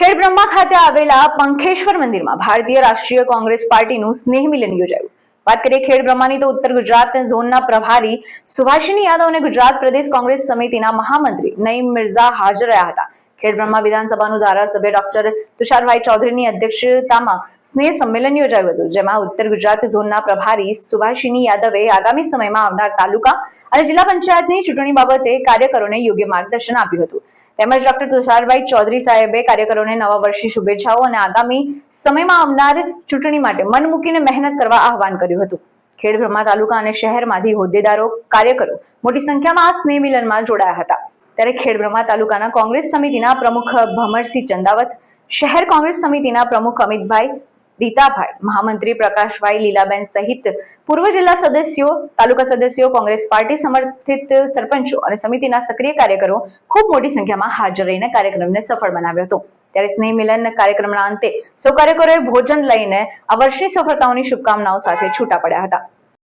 ખેડબ્રહ્મા ખાતે આવેલા પંખેશ્વર મંદિરમાં ભારતીય રાષ્ટ્રીય કોંગ્રેસ પાર્ટીનું સ્નેહ મિલન યોજાયું. વાત કરીએ ખેડબ્રહ્માની તો ઉત્તર ગુજરાત ઝોનના પ્રભારી સુભાષિની યાદવ અને ગુજરાત પ્રદેશ કોંગ્રેસ સમિતિના મહામંત્રી નઈમ મિર્ઝા હાજર રહ્યા હતા. ખેડબ્રહ્મા વિધાનસભાનું ધારાસભ્ય ડોક્ટર તુષારભાઈ ચૌધરીની અધ્યક્ષતામાં સ્નેહ સંમેલન યોજાયું હતું, જેમાં ઉત્તર ગુજરાત ઝોનના પ્રભારી સુભાષિની યાદવે આગામી સમયમાં આવનાર તાલુકા અને જિલ્લા પંચાયતની ચૂંટણી બાબતે કાર્યકરોને યોગ્ય માર્ગદર્શન આપ્યું હતું. તેમજ ડોક્ટર તુષારભાઈ ચૌધરી સાહેબે કાર્યકરોને નવા વર્ષની શુભેચ્છાઓ અને આગામી સમયમાં આવનાર ચૂંટણી માટે મન મૂકીને મહેનત કરવા આહવાન કર્યું હતું. ખેડબ્રહ્મા તાલુકા અને શહેરમાંથી હોદ્દેદારો, કાર્યકરો મોટી સંખ્યામાં આ સ્નેહ મિલનમાં જોડાયા હતા. ત્યારે ખેડબ્રહ્મા તાલુકાના કોંગ્રેસ સમિતિના પ્રમુખ ભમરસિંહ ચંદાવત, શહેર કોંગ્રેસ સમિતિના પ્રમુખ અમિતભાઈ રીતાભાઈ, મહામંત્રી પ્રકાશભાઈ લીલાબેન સહિત પૂર્વ જિલ્લા સદસ્યો, તાલુકા સદસ્યો, કોંગ્રેસ પાર્ટી સમર્થિત સરપંચો અને સમિતિના સક્રિય કાર્યકરો ખૂબ મોટી સંખ્યામાં હાજર રહીને કાર્યક્રમને સફળ બનાવ્યો હતો. ત્યારે સ્નેહ મિલન કાર્યક્રમના અંતે સૌ કાર્યકરોએ ભોજન લઈને આ વર્ષની સફળતાઓની શુભકામનાઓ સાથે છૂટા પડ્યા હતા.